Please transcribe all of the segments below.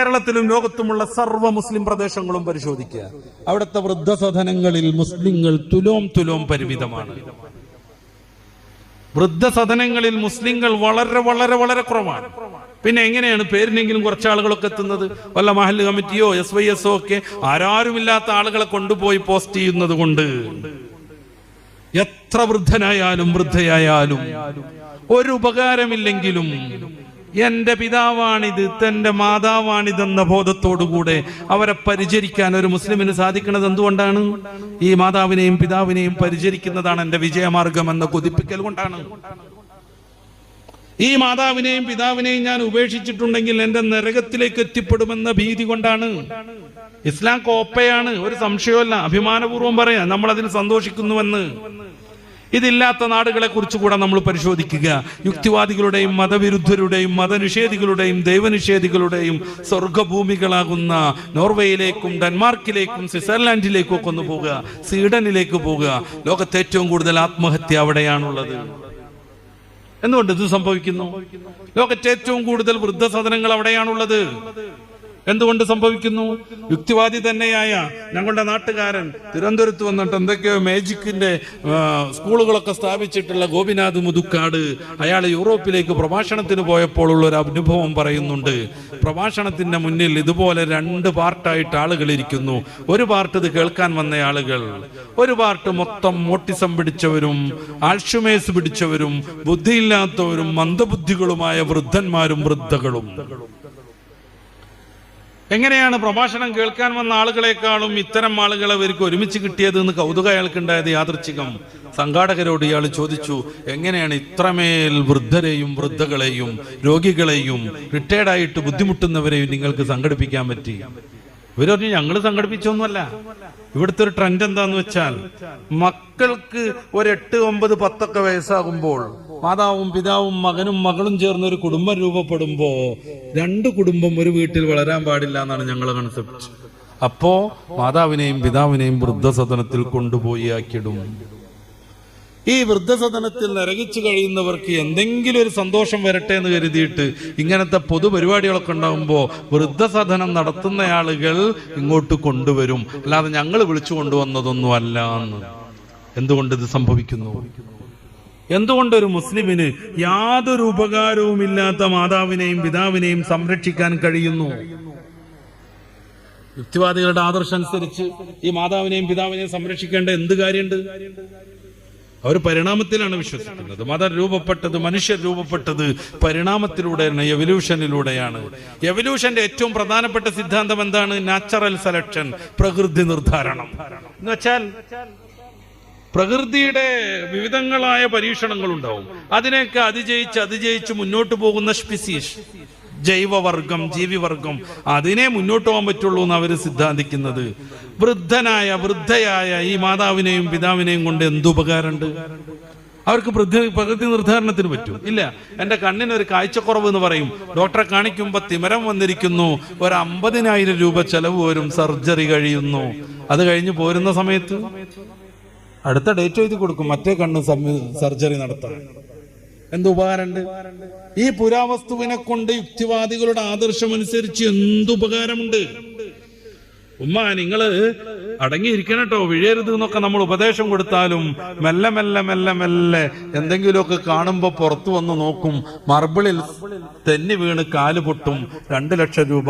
കേരളത്തിലും ലോകത്തുമുള്ള സർവ മുസ്ലിം പ്രദേശങ്ങളും പരിശോധിക്കുക. അവിടുത്തെ വൃദ്ധസദനങ്ങളിൽ മുസ്ലിങ്ങൾ തുലോം തുലോം പരിമിതമാണ്. വൃദ്ധസദനങ്ങളിൽ മുസ്ലിങ്ങൾ വളരെ വളരെ വളരെ കുറവാണ്. പിന്നെ എങ്ങനെയാണ് പേരിനെങ്കിലും കുറച്ച് ആളുകളൊക്കെ എത്തുന്നത്? വല്ല മഹൽ കമ്മിറ്റിയോ എസ് വൈ എസ് ഒക്കെ ആരാരുമില്ലാത്ത ആളുകളെ കൊണ്ടുപോയി പോസ്റ്റ് ചെയ്യുന്നത് കൊണ്ട്. എത്ര വൃദ്ധനായാലും വൃദ്ധയായാലും ഒരു ഉപകാരമില്ലെങ്കിലും എന്റെ പിതാവാണിത് തന്റെ മാതാവാണിതെന്ന ബോധത്തോടുകൂടെ അവരെ പരിചരിക്കാൻ ഒരു മുസ്ലിമിന് സാധിക്കുന്നത് എന്തുകൊണ്ടാണ്? ഈ മാതാവിനെയും പിതാവിനെയും പരിചരിക്കുന്നതാണ് എന്റെ വിജയമാർഗം എന്ന കൊതിപ്പിക്കൽ കൊണ്ടാണ്. ഈ മാതാവിനെയും പിതാവിനെയും ഞാൻ ഉപേക്ഷിച്ചിട്ടുണ്ടെങ്കിൽ എന്റെ നരകത്തിലേക്ക് എത്തിപ്പെടുമെന്ന ഭീതി കൊണ്ടാണ്. ഇസ്ലാം കോപ്പയാണ് ഒരു സംശയമല്ല അഭിമാനപൂർവം പറയാം നമ്മൾ അതിൽ സന്തോഷിക്കുന്നുവെന്ന്. ഇതില്ലാത്ത നാടുകളെ കുറിച്ച് കൂടെ നമ്മൾ പരിശോധിക്കുക. യുക്തിവാദികളുടെയും മതവിരുദ്ധരുടെയും മതനിഷേധികളുടെയും ദൈവനിഷേധികളുടെയും സ്വർഗഭൂമികളാകുന്ന നോർവേയിലേക്കും ഡെൻമാർക്കിലേക്കും സ്വിറ്റ്സർലാൻഡിലേക്കും ഒക്കെ ഒന്ന് പോകുക സ്വീഡനിലേക്ക് പോകുക ലോകത്തെ ഏറ്റവും കൂടുതൽ ആത്മഹത്യ അവിടെയാണുള്ളത്. എന്തുകൊണ്ട് ഇത് സംഭവിക്കുന്നു? ലോകത്തെ ഏറ്റവും കൂടുതൽ വൃദ്ധസദനങ്ങൾ അവിടെയാണുള്ളത്. എന്തുകൊണ്ട് സംഭവിക്കുന്നു? യുക്തിവാദി തന്നെയായ ഞങ്ങളുടെ നാട്ടുകാരൻ തിരുവനന്തപുരത്ത് വന്നിട്ട് എന്തൊക്കെയോ മാജിക്കിന്റെ സ്കൂളുകളൊക്കെ സ്ഥാപിച്ചിട്ടുള്ള ഗോപിനാഥ് മുതുക്കാട്. അയാൾ യൂറോപ്പിലേക്ക് പ്രഭാഷണത്തിന് പോയപ്പോൾ ഉള്ള ഒരു അനുഭവം പറയുന്നുണ്ട്. പ്രഭാഷണത്തിന്റെ മുന്നിൽ ഇതുപോലെ രണ്ട് പാർട്ടായിട്ട് ആളുകൾ ഇരിക്കുന്നു. ഒരു പാർട്ട് ഇത് കേൾക്കാൻ വന്ന ആളുകൾ ഒരു പാർട്ട് മൊത്തം മോട്ടിസം പിടിച്ചവരും ആൾഷുമേസ് പിടിച്ചവരും ബുദ്ധിയില്ലാത്തവരും മന്ദബുദ്ധികളുമായ വൃദ്ധന്മാരും വൃദ്ധകളും. എങ്ങനെയാണ് പ്രഭാഷണം കേൾക്കാൻ വന്ന ആളുകളെക്കാളും ഇത്തരം ആളുകൾ അവർക്ക് ഒരുമിച്ച് കിട്ടിയത് എന്ന് കൗതുക അയാൾക്കുണ്ടായത് യാദൃച്ഛികം സംഘാടകരോട് ഇയാൾ ചോദിച്ചു എങ്ങനെയാണ് ഇത്രമേൽ വൃദ്ധരെയും വൃദ്ധകളെയും രോഗികളെയും റിട്ടയർഡായിട്ട് ബുദ്ധിമുട്ടുന്നവരെയും നിങ്ങൾക്ക് സംഘടിപ്പിക്കാൻ പറ്റി? ഇവർ പറഞ്ഞു ഞങ്ങൾ സംഘടിപ്പിച്ചൊന്നുമല്ല. ഇവിടുത്തെ ഒരു ട്രെൻഡ് എന്താന്ന് വെച്ചാൽ മക്കൾക്ക് ഒരു എട്ട് ഒമ്പത് പത്തൊക്കെ വയസ്സാകുമ്പോൾ മാതാവും പിതാവും മകനും മകളും ചേർന്ന് ഒരു കുടുംബം രൂപപ്പെടുമ്പോ രണ്ട് കുടുംബം ഒരു വീട്ടിൽ വളരാൻ പാടില്ല എന്നാണ് ഞങ്ങളെ കൺസെപ്റ്റ് അപ്പോ മാതാവിനെയും പിതാവിനെയും വൃദ്ധസദനത്തിൽ കൊണ്ടുപോയി ആക്കിയിടും. ഈ വൃദ്ധസദനത്തിൽ നരകിച്ചു കഴിയുന്നവർക്ക് എന്തെങ്കിലും ഒരു സന്തോഷം വരട്ടെ എന്ന് കരുതിയിട്ട് ഇങ്ങനത്തെ പൊതുപരിപാടികളൊക്കെ ഉണ്ടാകുമ്പോൾ വൃദ്ധസദനം നടത്തുന്ന ആളുകൾ ഇങ്ങോട്ട് കൊണ്ടുവരും. അല്ലാതെ ഞങ്ങൾ വിളിച്ചു കൊണ്ടുവന്നതൊന്നും അല്ല എന്ന്. എന്തുകൊണ്ട് ഇത് സംഭവിക്കുന്നു? എന്തുകൊണ്ട് ഒരു മുസ്ലിമിന് യാതൊരു ഉപകാരവും ഇല്ലാത്ത മാതാവിനെയും പിതാവിനെയും സംരക്ഷിക്കാൻ കഴിയുന്നു? യുക്തിവാദികളുടെ ആദർശം അനുസരിച്ച് ഈ മാതാവിനെയും പിതാവിനെയും സംരക്ഷിക്കേണ്ട എന്ത് കാര്യമുണ്ട്? അവർ പരിണാമത്തിലാണ് വിശ്വസിക്കുന്നത്. മതം രൂപപ്പെട്ടത് മനുഷ്യർ രൂപപ്പെട്ടത് പരിണാമത്തിലൂടെയാണ് എവല്യൂഷനിലൂടെയാണ് എവല്യൂഷന്റെ ഏറ്റവും പ്രധാനപ്പെട്ട സിദ്ധാന്തം എന്താണ്? നാച്ചുറൽ സെലക്ഷൻ പ്രകൃതി നിർദ്ധാരണം എന്ന് വെച്ചാൽ പ്രകൃതിയുടെ വിവിധങ്ങളായ പരീക്ഷണങ്ങൾ ഉണ്ടാവും അതിനെയൊക്കെ അതിജയിച്ച് അതിജയിച്ച് മുന്നോട്ട് പോകുന്ന സ്പീസീസ് ജൈവവർഗം ജീവിവർഗം അതിനെ മുന്നോട്ട് പോകാൻ പറ്റുള്ളൂ എന്ന് അവർ സിദ്ധാന്തിക്കുന്നത്. വൃദ്ധനായ വൃദ്ധയായ ഈ മാതാവിനെയും പിതാവിനെയും കൊണ്ട് എന്തുപകാരമുണ്ട് അവർക്ക് പ്രകൃതി നിർദ്ധാരണത്തിന് പറ്റും. ഇല്ല എന്റെ കണ്ണിന് ഒരു കാഴ്ചക്കുറവ് എന്ന് പറയും. ഡോക്ടറെ കാണിക്കുമ്പോൾ തിമരം വന്നിരിക്കുന്നു. ഒരു അമ്പതിനായിരം രൂപ ചെലവ് വരും. സർജറി കഴിയുന്നു. അത് കഴിഞ്ഞ് പോരുന്ന സമയത്ത് അടുത്ത ഡേറ്റ് എഴുതി കൊടുക്കും. മറ്റേ കണ്ണ് സർജറി നടത്താൻ. എന്ത് ഉപകാരമുണ്ട്? ഈ പുരാവസ്തുവിനെ കൊണ്ട് യുക്തിവാദികളുടെ ആദർശം അനുസരിച്ച് എന്തുപകാരമുണ്ട് ഉമ്മ നിങ്ങൾ അടങ്ങിയിരിക്കണം കേട്ടോ വിഴയരുത് എന്നൊക്കെ നമ്മൾ ഉപദേശം കൊടുത്താലും മെല്ലെ മെല്ലെ മെല്ലെ മെല്ലെ എന്തെങ്കിലുമൊക്കെ കാണുമ്പോ പുറത്തു വന്ന് നോക്കും മർബിളിൽ തെന്നി വീണ് കാൽ പൊട്ടും രണ്ടു ലക്ഷം രൂപ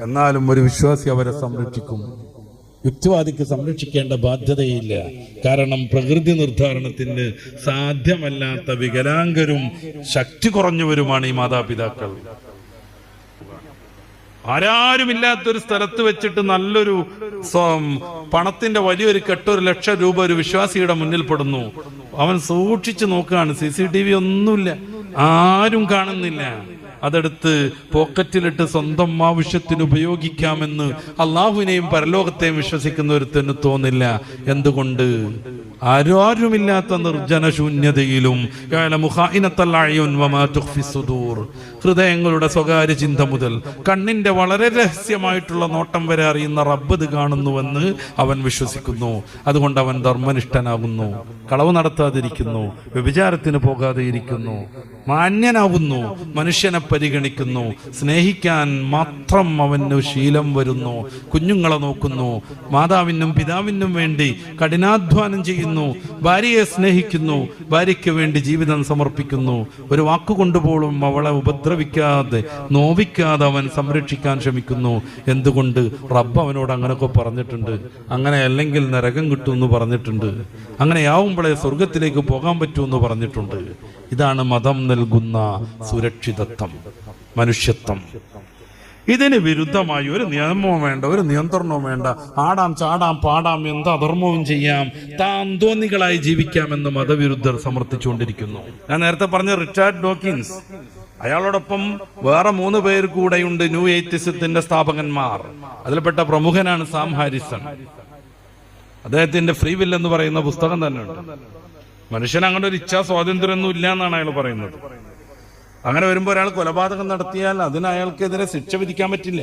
എന്നാലും ഒരു വിശ്വാസി അവരെ സംരക്ഷിക്കും. യുക്തിവാദിക്ക് സംരക്ഷിക്കേണ്ട ബാധ്യതയില്ല. കാരണം പ്രകൃതി നിർദ്ധാരണത്തിന് സാധ്യമല്ലാത്ത വികലാംഗരും ശക്തി കുറഞ്ഞവരുമാണ് ഈ മാതാപിതാക്കൾ. ആരാരുമില്ലാത്തൊരു സ്ഥലത്ത് വെച്ചിട്ട് നല്ലൊരു പണത്തിന്റെ വലിയൊരു കെട്ടൊരു ലക്ഷം രൂപ ഒരു വിശ്വാസിയുടെ മുന്നിൽ പെടുന്നു. അവൻ സൂക്ഷിച്ചു നോക്കുകയാണ്. സി സി ടി വി ഒന്നുമില്ല. ആരും കാണുന്നില്ല. അതെടുത്ത് പോക്കറ്റിലിട്ട് സ്വന്തം ആവശ്യത്തിന് ഉപയോഗിക്കാമെന്ന് അള്ളാഹുവിനെയും പരലോകത്തെയും വിശ്വസിക്കുന്ന ഒരുത്തന് തോന്നില്ല. എന്തുകൊണ്ട്? ആരാരുമില്ലാത്ത നിർജന ശൂന്യതയിലും. ഹൃദയങ്ങളുടെ സ്വകാര്യ ചിന്ത മുതൽ കണ്ണിന്റെ വളരെ രഹസ്യമായിട്ടുള്ള നോട്ടം വരെ അറിയുന്ന റബ്ബ് ഇത് കാണുന്നുവെന്ന് അവൻ വിശ്വസിക്കുന്നു. അതുകൊണ്ട് അവൻ ധർമ്മനിഷ്ഠനാകുന്നു. കളവ് നടത്താതിരിക്കുന്നു. വ്യഭിചാരത്തിന് പോകാതെ ഇരിക്കുന്നു മാന്യനാകുന്നു. മനുഷ്യനെ പരിഗണിക്കുന്നു. സ്നേഹിക്കാൻ മാത്രം അവന് ശീലം വരുന്നു. കുഞ്ഞുങ്ങളെ നോക്കുന്നു. മാതാവിനും പിതാവിനും വേണ്ടി കഠിനാധ്വാനം ചെയ്യുന്നു. ഭാര്യയെ സ്നേഹിക്കുന്നു. ഭാര്യയ്ക്ക് വേണ്ടി ജീവിതം സമർപ്പിക്കുന്നു. ഒരു വാക്കുകൊണ്ടുപോലും അവളെ ഉപദ്രവിക്കാതെ നോവിക്കാതെ അവൻ സംരക്ഷിക്കാൻ ശ്രമിക്കുന്നു. എന്തുകൊണ്ട്? റബ്ബ് അവനോട് അങ്ങനെയൊക്കെ പറഞ്ഞിട്ടുണ്ട്. അങ്ങനെ അല്ലെങ്കിൽ നരകം കിട്ടുമെന്ന് പറഞ്ഞിട്ടുണ്ട്. അങ്ങനെയാവുമ്പോഴേ സ്വർഗത്തിലേക്ക് പോകാൻ പറ്റുമെന്ന് പറഞ്ഞിട്ടുണ്ട്. ഇതാണ് മതം നൽകുന്ന സുരക്ഷിതത്വം മനുഷ്യത്വം. ഇതിന് വിരുദ്ധമായി ഒരു നിയമവും വേണ്ട ഒരു നിയന്ത്രണവും വേണ്ട. ആടാം ചാടാം പാടാം എന്ത് അധർമ്മവും ചെയ്യാം. താന്തോന്നികളായി ജീവിക്കാമെന്ന് മതവിരുദ്ധർ സമർത്ഥിച്ചുകൊണ്ടിരിക്കുന്നു. ഞാൻ നേരത്തെ പറഞ്ഞ റിച്ചാർഡ് ഡോക്കിൻസ് അയാളോടൊപ്പം വേറെ മൂന്ന് പേർ കൂടെയുണ്ട് ന്യൂ എയ്റ്റിസത്തിന്റെ സ്ഥാപകന്മാർ. അതിൽപ്പെട്ട പ്രമുഖനാണ് സാം ഹാരിസൺ. അദ്ദേഹത്തിന്റെ ഫ്രീ വിൽ എന്ന് പറയുന്ന പുസ്തകം തന്നെ ഉണ്ട് മനുഷ്യൻ അങ്ങനെ ഒരു ഇച്ഛാ സ്വാതന്ത്ര്യമൊന്നും ഇല്ല എന്നാണ് അയാൾ പറയുന്നത്. അങ്ങനെ വരുമ്പോൾ ഒരാൾ കൊലപാതകം നടത്തിയാൽ അതിന് അയാൾക്കെതിരെ ശിക്ഷ വിധിക്കാൻ പറ്റില്ല.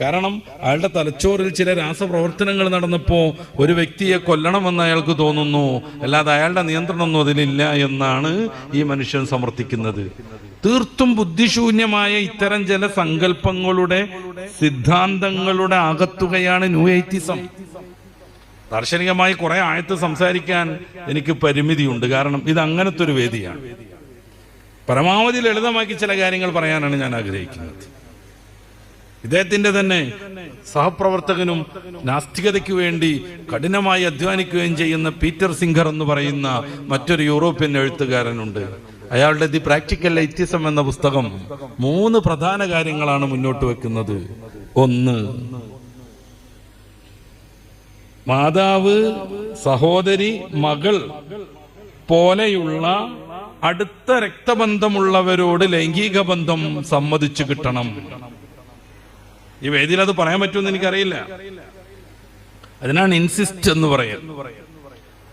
കാരണം അയാളുടെ തലച്ചോറിൽ ചില രാസപ്രവർത്തനങ്ങൾ നടന്നപ്പോൾ ഒരു വ്യക്തിയെ കൊല്ലണമെന്ന് അയാൾക്ക് തോന്നുന്നു. അല്ലാതെ അയാളുടെ നിയന്ത്രണമൊന്നും അതിലില്ല എന്നാണ് ഈ മനുഷ്യൻ സമർത്ഥിക്കുന്നത്. തീർത്തും ബുദ്ധിശൂന്യമായ ഇത്തരം ചില സങ്കല്പങ്ങളുടെ സിദ്ധാന്തങ്ങളുടെ ആകത്തുകയാണ് ന്യൂ എയ്റ്റിസം. ദാർശനികമായി കുറെ ആയത്ത് സംസാരിക്കാൻ എനിക്ക് പരിമിതിയുണ്ട്. കാരണം ഇത് അങ്ങനത്തെ ഒരു വേദിയാണ്. പരമാവധി ലളിതമാക്കി ചില കാര്യങ്ങൾ പറയാനാണ് ഞാൻ ആഗ്രഹിക്കുന്നത്. ഇദ്ദേഹത്തിന്റെ തന്നെ സഹപ്രവർത്തകനും നാസ്തികതയ്ക്ക് വേണ്ടി കഠിനമായി അധ്വാനിക്കുകയും ചെയ്യുന്ന പീറ്റർ സിംഗർ എന്ന് പറയുന്ന മറ്റൊരു യൂറോപ്യൻ എഴുത്തുകാരനുണ്ട്. അയാളുടെ ദി പ്രാക്ടിക്കൽ ലൈറ്റിസം എന്ന പുസ്തകം മൂന്ന് പ്രധാന കാര്യങ്ങളാണ് മുന്നോട്ട് വെക്കുന്നത്. ഒന്ന് മാതാവ് സഹോദരി മകൾ പോലെയുള്ള അടുത്ത രക്തബന്ധമുള്ളവരോട് ലൈംഗിക ബന്ധം സമ്മതിച്ചു കിട്ടണം. ഈ വേദിയിൽ അത് പറയാൻ പറ്റുമെന്ന് എനിക്കറിയില്ല. അതിനാണ് ഇൻസിസ്റ്റ് എന്ന് പറയുന്നത്.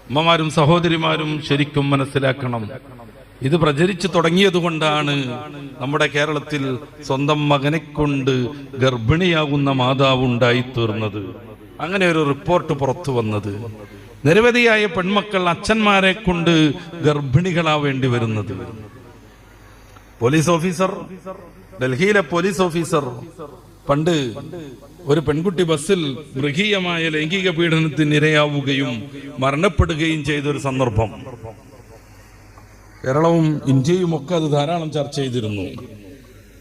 അമ്മമാരും സഹോദരിമാരും ശരിക്കും മനസ്സിലാക്കണം. ഇത് പ്രചരിച്ചു തുടങ്ങിയത് കൊണ്ടാണ് നമ്മുടെ കേരളത്തിൽ സ്വന്തം മകനെ കൊണ്ട് ഗർഭിണിയാകുന്ന മാതാവ് ഉണ്ടായിത്തീർന്നത്. അങ്ങനെ ഒരു റിപ്പോർട്ട് പുറത്തു വന്നത്. നിരവധിയായ പെൺമക്കൾ അച്ഛന്മാരെ കൊണ്ട് ഗർഭിണികളാവേണ്ടി വരുന്നത്. പോലീസ് ഓഫീസർ ഡൽഹിയിലെ പോലീസ് ഓഫീസർ പണ്ട് ഒരു പെൺകുട്ടി ബസ്സിൽ മൃഗീയമായ ലൈംഗിക പീഡനത്തിന് ഇരയാവുകയും മരണപ്പെടുകയും ചെയ്ത ഒരു സന്ദർഭം. കേരളവും ഇന്ത്യയും ഒക്കെ അത് ധാരാളം ചർച്ച ചെയ്തിരുന്നു.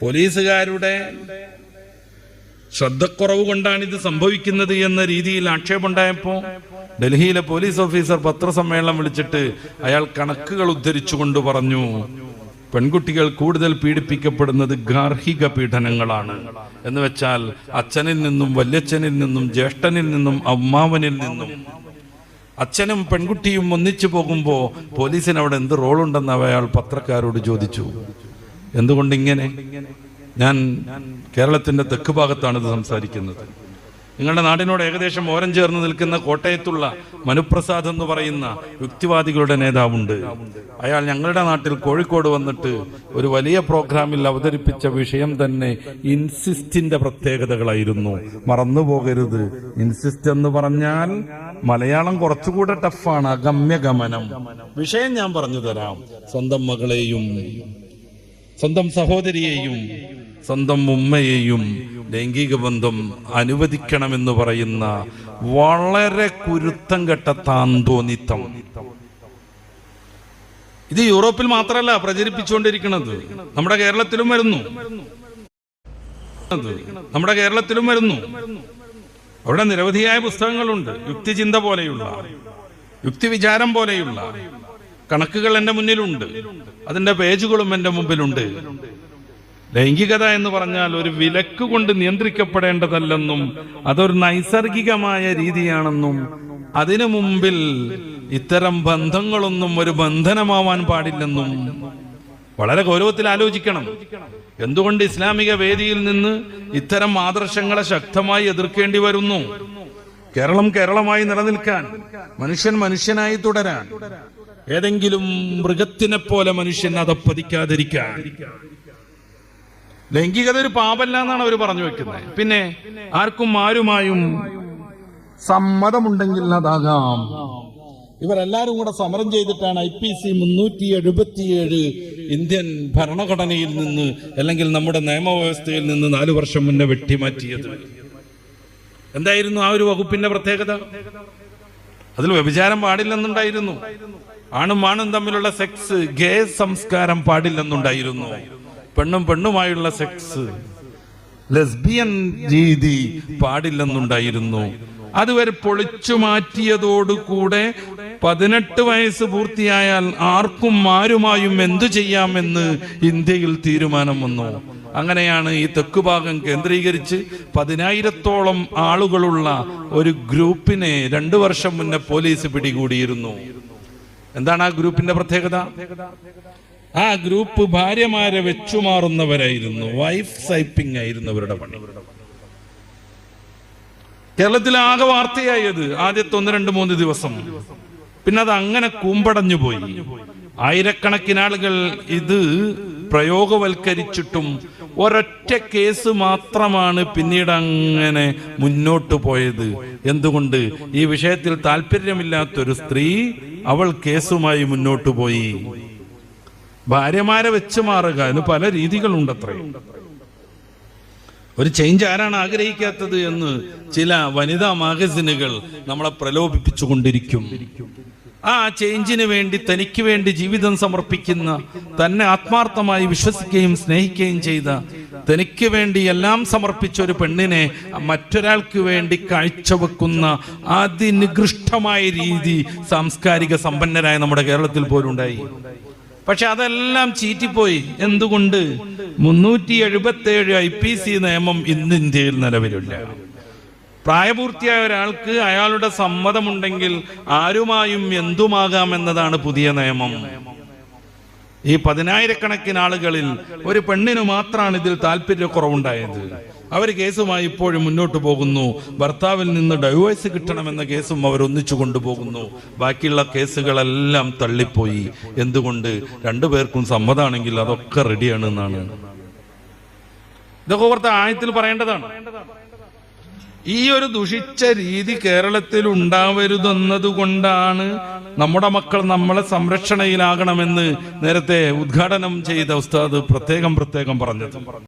പോലീസുകാരുടെ ശ്രദ്ധക്കുറവ് കൊണ്ടാണ് ഇത് സംഭവിക്കുന്നത് എന്ന രീതിയിൽ ആക്ഷേപമുണ്ടായപ്പോ ഡൽഹിയിലെ പോലീസ് ഓഫീസർ പത്രസമ്മേളനം വിളിച്ചിട്ട് അയാൾ കണക്കുകൾ ഉദ്ധരിച്ചുകൊണ്ട് പറഞ്ഞു പെൺകുട്ടികൾ കൂടുതൽ പീഡിപ്പിക്കപ്പെടുന്നത് ഗാർഹിക പീഡനങ്ങളാണ്. എന്ന് വെച്ചാൽ അച്ഛനിൽ നിന്നും വല്യച്ഛനിൽ നിന്നും ജ്യേഷ്ഠനിൽ നിന്നും അമ്മാവനിൽ നിന്നും അച്ഛനും പെൺകുട്ടിയും ഒന്നിച്ചു പോകുമ്പോ പോലീസിന് അവിടെ എന്ത് റോളുണ്ടെന്ന് അയാൾ പത്രക്കാരോട് ചോദിച്ചു. എന്തുകൊണ്ട് ഇങ്ങനെ? ഞാൻ കേരളത്തിന്റെ തെക്ക് ഭാഗത്താണ് ഇത് സംസാരിക്കുന്നത്. നിങ്ങളുടെ നാടിനോട് ഏകദേശം ഓരം ചേർന്ന് നിൽക്കുന്ന കോട്ടയത്തുള്ള മനുപ്രസാദ് എന്ന് പറയുന്ന യുക്തിവാദികളുടെ നേതാവുണ്ട്. അയാൾ ഞങ്ങളുടെ നാട്ടിൽ കോഴിക്കോട് വന്നിട്ട് ഒരു വലിയ പ്രോഗ്രാമിൽ അവതരിപ്പിച്ച വിഷയം തന്നെ ഇൻസിസ്റ്റിന്റെ പ്രത്യേകതകളായിരുന്നു. മറന്നു പോകരുത്. ഇൻസിസ്റ്റ് എന്ന് പറഞ്ഞാൽ മലയാളം കുറച്ചുകൂടെ ടഫാണ് അഗമ്യഗമനം വിഷയം ഞാൻ പറഞ്ഞു തരാം. സ്വന്തം മകളെയും സ്വന്തം സഹോദരിയെയും സ്വന്തം ഉമ്മയെയും ലൈംഗിക ബന്ധം അനുവദിക്കണമെന്ന് പറയുന്ന വളരെ കുരുത്തം കെട്ട താന്തോന്നിത്തം. ഇത് യൂറോപ്പിൽ മാത്രമല്ല പ്രചരിപ്പിച്ചുകൊണ്ടിരിക്കുന്നത്. നമ്മുടെ കേരളത്തിലും വരുന്നു. നമ്മുടെ കേരളത്തിലും വരുന്നു. അവിടെ നിരവധിയായ പുസ്തകങ്ങളുണ്ട്. യുക്തിചിന്ത പോലെയുള്ള യുക്തി വിചാരം പോലെയുള്ള. കണക്കുകൾ എന്റെ മുന്നിലുണ്ട്. അതിന്റെ പേജുകളും എന്റെ മുമ്പിലുണ്ട്. ലൈംഗികത എന്ന് പറഞ്ഞാൽ ഒരു വിലക്ക് കൊണ്ട് നിയന്ത്രിക്കപ്പെടേണ്ടതല്ലെന്നും അതൊരു നൈസർഗികമായ രീതിയാണെന്നും അതിനു മുമ്പിൽ ഇത്തരം ബന്ധങ്ങളൊന്നും ഒരു ബന്ധനമാവാൻ പാടില്ലെന്നും വളരെ ഗൗരവത്തിൽ ആലോചിക്കണം. എന്തുകൊണ്ട് ഇസ്ലാമിക വേദിയിൽ നിന്ന് ഇത്തരം ആദർശങ്ങളെ ശക്തമായി എതിർക്കേണ്ടി വരുന്നു? കേരളം കേരളമായി നിലനിൽക്കാൻ മനുഷ്യൻ മനുഷ്യനായി തുടരാൻ ഏതെങ്കിലും മൃഗത്തിനെ പോലെ മനുഷ്യൻ അതപ്പതിക്കാതിരിക്കാൻ. ലൈംഗികത ഒരു പാപല്ല എന്നാണ് അവർ പറഞ്ഞു വെക്കുന്നത്. പിന്നെ ആർക്കും ആരുമായും സമ്മതമുണ്ടെങ്കിൽ അതാകാം. ഇവരെല്ലാരും കൂടെ സമരം ചെയ്തിട്ടാണ് ഐ പി സി മുന്നൂറ്റി എഴുപത്തിയേഴ് ഇന്ത്യൻ ഭരണഘടനയിൽ നിന്ന് അല്ലെങ്കിൽ നമ്മുടെ നിയമവ്യവസ്ഥയിൽ നിന്ന് നാലു വർഷം മുന്നേ വെട്ടിമാറ്റിയത്. എന്തായിരുന്നു ആ ഒരു വകുപ്പിന്റെ പ്രത്യേകത? അതിൽ വ്യഭിചാരം പാടില്ലെന്നുണ്ടായിരുന്നു. ആണും ആണും തമ്മിലുള്ള സെക്സ് ഗേ സംസ്കാരം പാടില്ലെന്നുണ്ടായിരുന്നു. പെണ്ണും പെണ്ണുമായുള്ള സെക്സ്. ലെസ്ബിയൻ രീതി പാടില്ലെന്നുണ്ടായിരുന്നു. അതുവരെ പൊളിച്ചു മാറ്റിയതോടുകൂടെ പതിനെട്ട് വയസ്സ് പൂർത്തിയായാൽ ആർക്കും ആരുമായും എന്തു ചെയ്യാമെന്ന് ഇന്ത്യയിൽ തീരുമാനം വന്നു. അങ്ങനെയാണ് ഈ തെക്ക് ഭാഗം കേന്ദ്രീകരിച്ച് പതിനായിരത്തോളം ആളുകളുള്ള ഒരു ഗ്രൂപ്പിനെ രണ്ടു വർഷം മുന്നേ പോലീസ് പിടികൂടിയിരുന്നു. എന്താണ് ആ ഗ്രൂപ്പിന്റെ പ്രത്യേകത? ആ ഗ്രൂപ്പ് ഭാര്യമാരെ വെച്ചുമാറുന്നവരായിരുന്നു. വൈഫ് സൈപ്പിംഗ് ആയിരുന്നു അവരുടെ പണി. കേരളത്തിൽ ആകെ വാർത്തയായത് ആദ്യത്തെ ഒന്ന് രണ്ട് മൂന്ന് ദിവസം. പിന്നെ അത് അങ്ങനെ കൂമ്പടഞ്ഞു പോയി. ആയിരക്കണക്കിന് ആളുകൾ ഇത് പ്രയോഗവൽക്കരിച്ചിട്ടും ഒരൊറ്റ കേസ് മാത്രമാണ് പിന്നീട് അങ്ങനെ മുന്നോട്ട് പോയത്. എന്തുകൊണ്ട്? ഈ വിഷയത്തിൽ താല്പര്യമില്ലാത്തൊരു സ്ത്രീ അവൾ കേസുമായി മുന്നോട്ട് പോയി. ഭാര്യമാരെ വെച്ച് മാറുക എന്ന് പല രീതികളുണ്ടത്രേ. ഒരു ചേഞ്ച് ആരാണ് ആഗ്രഹിക്കാത്തത് എന്ന് ചില വനിതാ മാഗസിനുകൾ നമ്മളെ പ്രലോഭിപ്പിച്ചുകൊണ്ടിരിക്കും. ആ ചേഞ്ചിന് വേണ്ടി തനിക്ക് വേണ്ടി ജീവിതം സമർപ്പിക്കുന്ന തന്നെ ആത്മാർത്ഥമായി വിശ്വസിക്കുകയും സ്നേഹിക്കുകയും ചെയ്ത തനിക്ക് വേണ്ടി എല്ലാം സമർപ്പിച്ച ഒരു പെണ്ണിനെ മറ്റൊരാൾക്ക് വേണ്ടി കാഴ്ചവെക്കുന്ന അതിനികൃഷ്ടമായ രീതി സാംസ്കാരിക സമ്പന്നരായ നമ്മുടെ കേരളത്തിൽ പോലുണ്ടായി. പക്ഷെ അതെല്ലാം ചീറ്റിപ്പോയി. എന്തുകൊണ്ട്? മുന്നൂറ്റി എഴുപത്തി ഏഴ് ഐ പി സി നിയമം ഇന്ന് ഇന്ത്യയിൽ നിലവിലില്ല. പ്രായപൂർത്തിയായ ഒരാൾക്ക് അയാളുടെ സമ്മതമുണ്ടെങ്കിൽ ആരുമായും എന്തുമാകാം എന്നതാണ് പുതിയ നിയമം. ഈ പതിനായിരക്കണക്കിന് ആളുകളിൽ ഒരു പെണ്ണിന് മാത്രമാണ് ഇതിൽ താല്പര്യക്കുറവുണ്ടായത്. അവർ കേസുമായി ഇപ്പോഴും മുന്നോട്ട് പോകുന്നു. ഭർത്താവിൽ നിന്ന് ഡൈവേഴ്സ് കിട്ടണമെന്ന കേസും അവർ ഒന്നിച്ചു കൊണ്ടുപോകുന്നു. ബാക്കിയുള്ള കേസുകളെല്ലാം തള്ളിപ്പോയി. എന്തുകൊണ്ട്? രണ്ടുപേർക്കും സമ്മതമാണെങ്കിൽ അതൊക്കെ റെഡിയാണ് എന്നാണ് ഇതൊക്കെ ഓർത്ത ആയത്തിൽ പറയേണ്ടതാണ്. ഈ ഒരു ദുഷിച്ച രീതി കേരളത്തിൽ ഉണ്ടാവരുതെന്നത് കൊണ്ടാണ് നമ്മുടെ മക്കൾ നമ്മളെ സംരക്ഷണയിലാകണമെന്ന് നേരത്തെ ഉദ്ഘാടനം ചെയ്ത ഉസ്താദ് പ്രത്യേകം പ്രത്യേകം പറഞ്ഞത്.